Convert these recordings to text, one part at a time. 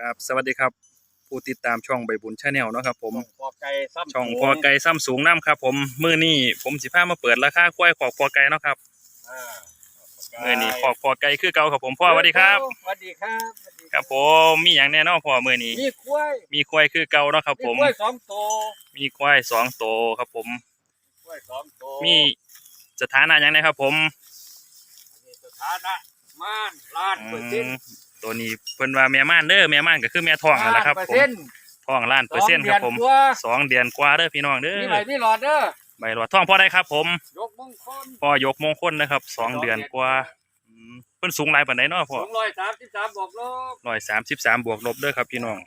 ครับสวัสดีครับ ผู้ติดตามช่องใบบุญชาแนลเนาะครับผมพอไก่ซ้ำช่องพอไก่ซ้ำสูงน้ำครับ ผมมื้อนี้ผมสิพามาเปิดราคากล้วยขอกพอไก่เนาะครับอ่ามื้อนี้ขอกพอไก่คือเก่าครับผมพ่อสวัสดีครับสวัสดีครับสวัสดีครับผมมีอย่างแน่นอนพ่อมื้อนี้มีกล้วยมีควายคือเก่าเนาะครับมีผมกล้วยสองตัวมีควายสองโตวครับผมกล้วยสองตัวมีสถานะอย่างไรครับ ผมมีสถานะม่านล้านเปอร์เซ็นอืต์ม ตัวนี้เพิ่นว่าแม่ม่านเด้อแม่ม่านก็คือแม่ท้องนั่นแหละครับเปอร์ผมเซ็นต์ท้องล้านเปอร์เซ็นต์ครับผมสองเดือนกว่าสองเดือนกว่าเด้อพี่น้องเด้อมีใบมีหลอดเด้อใบหลอดท้องพ่อได้ครับ ผมยกมงคลพ่อยกมงคลนะครับสองเดือนกว่าอืมเพิ่นสูงหลายปานใดเนาะพ่อสองร้อยสามสิบสามบวกลบร้อยสามสิบสามบวกลบเด้อครับพี่น้อง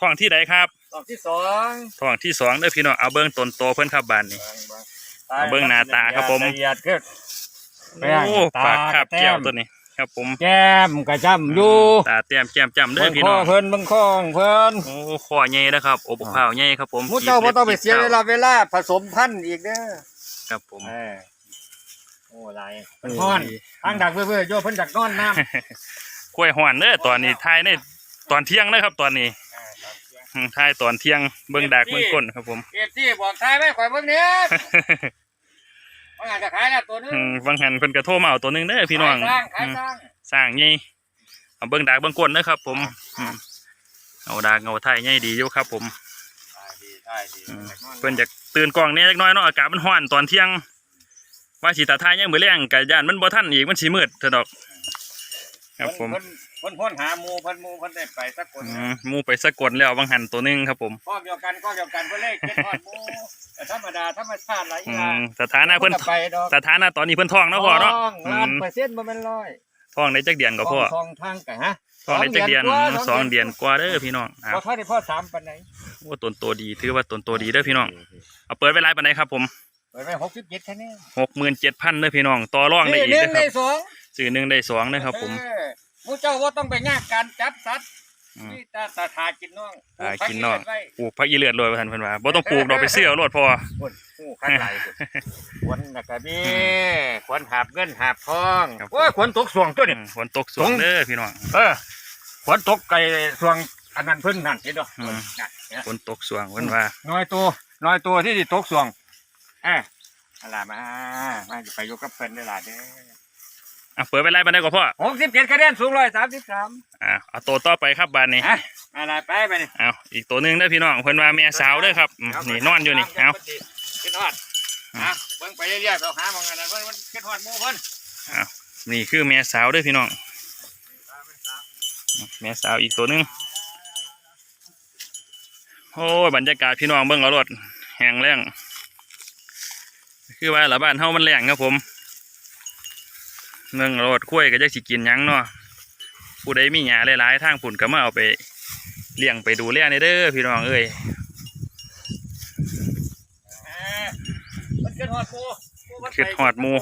ท้องที่ใดครับรอบที่สองท้องที่สองเด้อพี่น้องเอาเบิ้งต้นโตเพิ่นครับบานนี้เอาเบิ่งหน้าตาครับผมละเอียดขึ้นแป้งโอ้ตาปากคาบแต้มแก้วตัวนี้ ครับผมแก้มกระจำอยู่ตาเตรียมแก้มจำเด้เบิ่องพี่ข้น้อองเพิ่นเบิ่งข้องเพิ่นโอ้คอใหญ่นะครับโอ้บกเผาวใหญ่ครับผมมุเจ้าบ่ต้องไปเสียเวลาเวลาผสมพันธุ์อีกเด้อครับผมเออโอ้ไรเป็นฮ้อนทางดักเพื่อๆโยเพิ่นดักนอนน้ำกล้วยห่อนเด้อตอนนี้ทายในตอนเที่ยงนะครับ ตอนนี้อืมทายตอนเที่ยงเบิ่งดากเบิ่งก้นครับผมเอฟซีบอกทายไว้ข่อยเบิ่งเนี้ย ว่างานจะขายแล้วตัวนึงอืมบางหันเพิ่นกระโทรมาเอาตัวหนึงเด้อพี่น้องขายสร้างขายอืมสร้างสร้างใหญ่เอาเบิ่งดากเบิ่งก้นนะครับ ผมอืมเอาดากเอาไทยใหญ่ดีอยู่ครับ ผม ได้ดีได้ดีอืม เพิ่นจะตื่นกล้องแหนี่จักหน้อยเนาะอากาศมันร้อนตอนเที่ยง ว่าสิตาทายยังมื้อแรงกะย่านมันบ่ทันอีกมันสิมืดเถอะดอก ครับผมเพิ่นเพิ่นเพิ่นหาหมู่เพิ่นหมู่เพิ่นได้ไปสักคนอืมหมูไปสะกดแล้วบางหันตัวหนึงครับผม ข้อเดียวกันข้อเดียวกันเพิ่นเลขเจ็ดทอดหมู่ แต่ธรรมดาธรรมชาติหลายออืย่างมสถานะเพิ่นก็ไปดอกสถานะตอนนี้เพิ่นท้องเนาะพ่อเนาะทองอืล้านมเปอร์เซ็นต์บ่แม่นร้อยท้องในจักเดือนก็พ่อทองทางกะฮะท้องในจักเดือนสองเดือนกว่าสองเดือนกว่าเด้อพี่น้องอะบ่เท่าได้พ่อสามปานใดโอ้ต้นโตดีถือว่าต้นโตดีเด้อพี่น้องเอาเปิดไว้หลายปานใดครับผมเปิดไว้หกสิบเจ็ดคะแนน67,000เด้อพี่น้องต่อรองได้อีกหนึ่เด้งอคในรับสอง ซื้อหนึ่งได้สองเด้อครับผม เออหมูเจ้าว่าต้องไปยากการจับสัตว์ อืมที่ตาตาทากินน้องหากินน้องไว้ปลูกผักอีเลือดโรยว่าท่านเพิ่นว่าบ่ต้องปลูกดอกไปเสื้อเอาโลดพอคนผู้ขันไหลขวนนักกะมีขวนหาบเงินหาบทองครับโอ้ยขวนตกสวงตัวอืนี้มฝนตกสวงเด้อพี่น้องเออขวนตกไก่สวงอันนั้นเพิ่งนั่นเห็นดอกอืมนั่นเนี่ยฝนตกสวงเพิ่นว่า น้อยตัวน้อยตัวที่ติตกสวงเอะอะไรมามาจะไปยกกับเพิ่นได้หลายเด้อ อะเปิดไว้หลายปานใดก็พ่อหกสิบเจ็ดคะแนนสูงร้อยสามสิบสามอะเอาตัวต่อไปครับบานนี้อะอะไรไปไปนี่เอาอีกตัวหนึงเด้อพี่น้องเพิ่นว่าแม่สาวเด้อครับอืมนี่นอนอยู่นี่เอาขึ้นฮอดอะเบิ่งไปเรื่อยๆเราหามองกันนะเพิ่นมันขึ้นฮอดหมู่เพิ่นนี่คือแม่สาวเด้อพี่น้องแม่สาวอีกตัวหนึงโอ้ยบรรยากาศพี่น้องเบิ่งเอารถแห้งแล้งคือว่าละบ้านเฮามันแรงครับผม เมืองรถคุ้ยก็จักสิกินหยังเนาะผู้ใดมีหญ้าหลายๆทางผุ่นก็มาเอาไปเลี้ยงไปดูแลในเด้อพี่น้องเอ้ยอ่ามันขึ้นฮอดหมู่หมู่มันไปขึ้นฮอดหมู่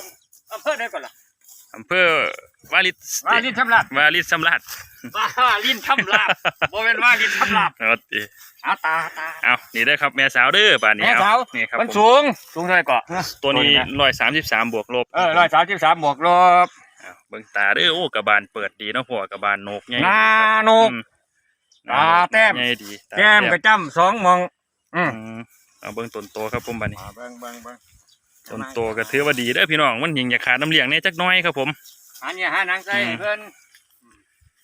อำเภอใดก่อนล่ะอำเภอ วาริตว่าลินทำลาบวาริตสำราญว่าลินทำลาบบ่เป็นว่าลินทำลาบเอาติเอาตาตาเอานี่ได้อครับแม่สาวเด้อป่านนี้แม่เอาสาวนี่ครับมันผมสูงสูงเท่าไหร่ก่อนตัวนี้ร้อยสามสิบสามบวกลบเออร้อยสามสิบสามบวกลบเอาเบิ่งตาเด้อโอ้กระบาลเปิดดีเนาะพ่อกระบาลโหนกใหญ่หน้าโหนก อืมตาแต้ม ใหญ่ดีตาแก้มกระจ้ำสองมอง อืมอืมเอาเบิ่งต้นโตครับผมบัดนี้ เบิ่งเบิ่งเบิ่งต้นโตก็ถือว่าดีเด้อพี่น้องมันยิงอย่าขาดน้ำเลี้ยงเนี่ยจักหน้อยครับผม อันนี้หาหนังใส่อืมเพิ่น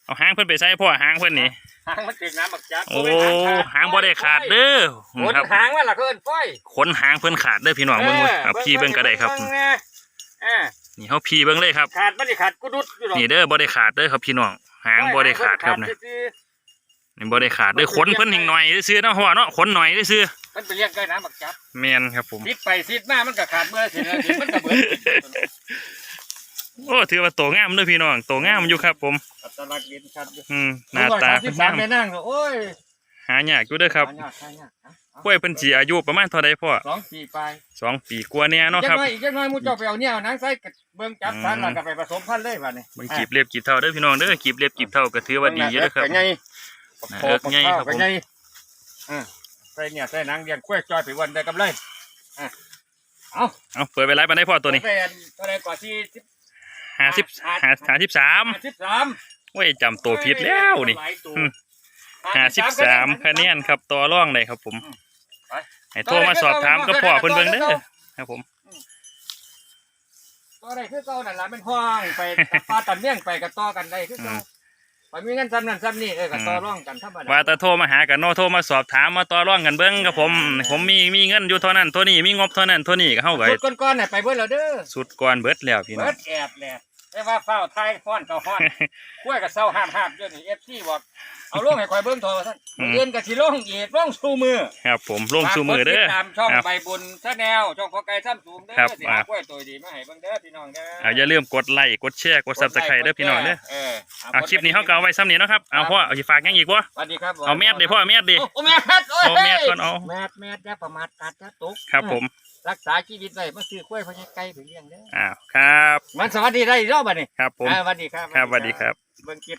เอาหางเพิ่นไปใส่พ่อหางเพิ่นนี่หางมันติดน้ำบักจัดโอ้หางบ่ได้ขาดเด้อขนครับหางว่าล่ะเพิ่นฝ้อยขนหางเพิ่นขาดเด้อพี่น้องเบิ่งเบิ่งเอาพี่เบิ่งก็ได้ครับเงแน่เออนี่เฮาพี่เบิ่งเลยครับขาดบ่ได้ขาดกุดุดอยู่หรอกนี่เด้อบ่ได้ขาดเด้อครับพี่น้องหางบ่ได้ขาดครับนะซื่อนี่บ่ได้ขาดเด้อขนเพิ่นหิงหน่อยซื่อๆเนาะพ่อเนาะขนหน่อยซื่อๆมันไปเรียกได้น้ำบักจัดๆแม่นครับผมซิดไปซิดมามันก็ขาดเมื่อสินาทีมันก็เบิด โอ้ถือว่าโตงามเด้อพี่น้องโตงามอยู่ครับ ผมอัตลักษณ์เด่นชัดอยู่อืมหน้าตาที่เพิ่นสามงามแม่นั่งก็โอ้ยหายากอยู่เด้อครับหายากหายากเอาเอากล้วยเพิ่นสิอายุประมาณเท่าใดพ่อสองสี่ไปสองปีกว่าแน่เนาะจัครับกหน่อยอีกจักหน่อยหมูเจ้าไปเอาเนี่ยเอาหนังใส่กับเบิ่งจับสันอืมแล้วก็ไปผสมพันธุ์เลยบัดนี้เบิ่งกีบเล็บกีบเท่าเด้อพี่น้องเด้อกีบเล็บกีบเท่าก็ถือว่าดีอยู่เด้อครับเป็นไงเอิกไงครับผมเป็นไงอ่าใส่เนี่ยใส่หนังเลี้ยงกล้วยจอยไปวันได้กำไรอะเอาเอาเปิดไปไลฟ์ปานใดพ่อตัวนี้ใส่อันตัวใดก่อนที่ สิบ50 50 53สิบสามโอ้ยจำตัวผิดแล้วนี่หลายตัวอืมห้าสิบสามคะแนนครับต่อร่องเลยครับ ผมไปให้โทรมาสอบถามกับพ่อเพิ่นเบิ่งเด้อครับผมต่อได้คือเก่านั่นล่ะเป็นห้องไปปลาตันเมี่ยงไปกับต่อกันได้คือเก่าไปมีเงินซ้ำนั่นซ้ำนี่เออกับต่อร่องกันธรรมดาว่าแต่โทรมาหากันโนโทรมาสอบถามมาต่อร่องกันเบิ่งครับผม ผมมีมีเงินอยู่เท่านั้นเท่านี้มีงบเท่านั้นเท่านี้ก็เฮาก็สุดก้อนๆน่ะไปเบิดแล้วเด้อสุดก่อนเบิดแล้วพี่น้อเบิงดแอบแหละ แต่ว่าเฝ้าไทยฮ้อนก็ฮ้อนกล้วยกับเศร้าห้ามห้ามเดี๋ยวนี้ FC บอกเอาลงให้ข่อยเบิ่งโทรท่านเรียนกับสิลงอีกลงสู่มือครับผมลงสู่มือเด้อฝากกติดตามช่องครับ ใบบุญชาแนลช่องพอไก่ซ้ำสูงเด้อครับสิหากล้วยตัวดีมาให้เบิ่งเด้อพี่น้องเด้อเอาอย่าลืมกดไลค์กดแชร์กด Subscribe เด้อพี่น้องเด้อเออเอาคลิปนี้เฮาก็เอาไว้ซ้ำนี้เนาะครับเอาพ่อเอาสิฝากหยังอีกบ่สวัสดีครับเอาแมสดิพ่อแมสดิโอ้แมสโอ้ยเอาแมสก่อนเอาแมสแมสอย่าประมาทกัดอย่าตก ครับผม รักษาชีวิตไว้มาซื้อกล้วยพญาไก่ไปเลี้ยงเด้ออ้าวครับ มันสวัสดีได้อีกรอบบัดนี้ครับผม อ่าสวัสดีครับครับสวัสดีครับ เบิ่งคลิป